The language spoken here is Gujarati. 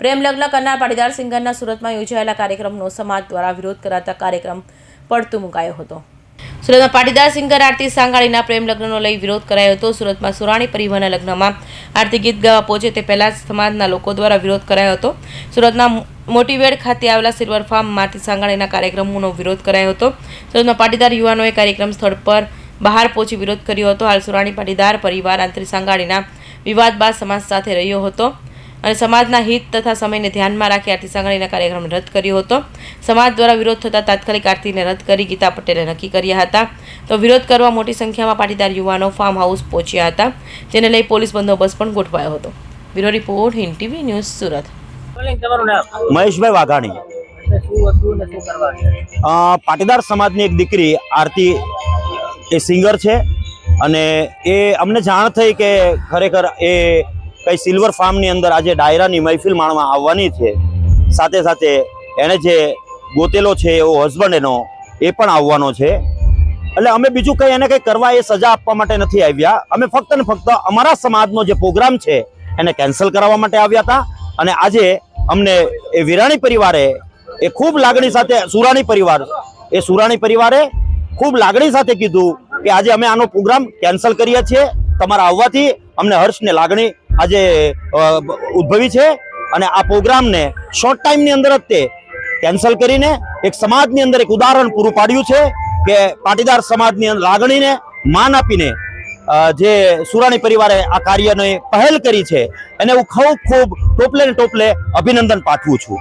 પ્રેમ લગ્ન કરનાર પાટીદાર સિંગરના સુરતમાં યોજાયેલા કાર્યક્રમનો સમાજ દ્વારા વિરોધ કરાતા કાર્યક્રમ પડતું મુકાયો હતો. સુરતમાં પાટીદાર સિંગર આરતી સાંગાણીના પ્રેમ લગ્નનો લઈ વિરોધ કરાયો હતો. સુરતમાં સુરાણી પરિવારના લગ્નમાં આરતી ગીત ગાવા પહોંચે તે પહેલાં સમાજના લોકો દ્વારા વિરોધ કરાયો હતો. સુરતના મોટીવેડ ખાતે આવેલા સિલ્વર ફાર્મ આરતી સાંગાણીના કાર્યક્રમોનો વિરોધ કરાયો હતો. સુરતમાં પાટીદાર યુવાનોએ કાર્યક્રમ સ્થળ પર બહાર પહોંચી વિરોધ કર્યો હતો. હાલ સુરાણી પાટીદાર પરિવાર આંતરી સાંગાણીના વિવાદ બાદ સમાજ સાથે રહ્યો હતો. અને સમાજના હિત તથા સમયને ધ્યાનમાં રાખી આરતી સાંગાણીના કાર્યક્રમને રદ કર્યો હતો. સમાજ દ્વારા વિરોધ થતાં તાત્કાલિક આરતીને રદ કરી ગીતા પટેલે નક્કી કર્યા હતા. તો વિરોધ કરવા મોટી સંખ્યામાં પાટીદાર યુવાનો ફાર્મ હાઉસ પહોંચ્યા હતા જેને લઈ પોલીસ બંદોબસ્ત પણ ગોઠવાયો હતો. Bureau report Hind TV news Surat. Bowling તમારું નામ? મહેશભાઈ વાઘાણી. એટલે શું હતું ને શું કરવા પાટીદાર સમાજની એક દીકરી આરતી એ સિંગર છે. અને એ અમને જાણ થઈ કે ખરેખર એ કઈ સિલ્વર ફાર્મની અંદર આજે ડાયરાની મહેફિલ માણવા આવવાની છે. સાથે સાથે એણે જે ગોતેલો છે એવો હસબન્ડ એનો, એ પણ આવવાનો છે. એટલે અમે બીજું કંઈ એને કંઈ કરવા એ સજા આપવા માટે નથી આવ્યા. અમે ફક્ત ને ફક્ત અમારા સમાજનો જે પ્રોગ્રામ છે, એને કેન્સલ કરાવવા માટે આવ્યા હતા. અને આજે અમને એ વિરાણી પરિવારે, એ ખૂબ લાગણી સાથે, સુરાણી પરિવાર, એ સુરાણી પરિવારે ખૂબ લાગણી સાથે કીધું કે આજે અમે આનો પ્રોગ્રામ કેન્સલ કરીએ છીએ. તમારા આવવાથી અમને હર્ષ ને લાગણી આજે ઉદ્ભવી છે અને આ પ્રોગ્રામને શોર્ટ ટાઈમની અંદર જ તે કેન્સલ કરીને એક સમાજની અંદર એક ઉદાહરણ પૂરું પાડ્યું છે કે પાટીદાર સમાજની લાગણીને માન આપીને જે સુરાણી પરિવારે આ કાર્યને પહેલ કરી છે, એને હું ખૂબ ખૂબ ટોપલે ને ટોપલે અભિનંદન પાઠવું છું.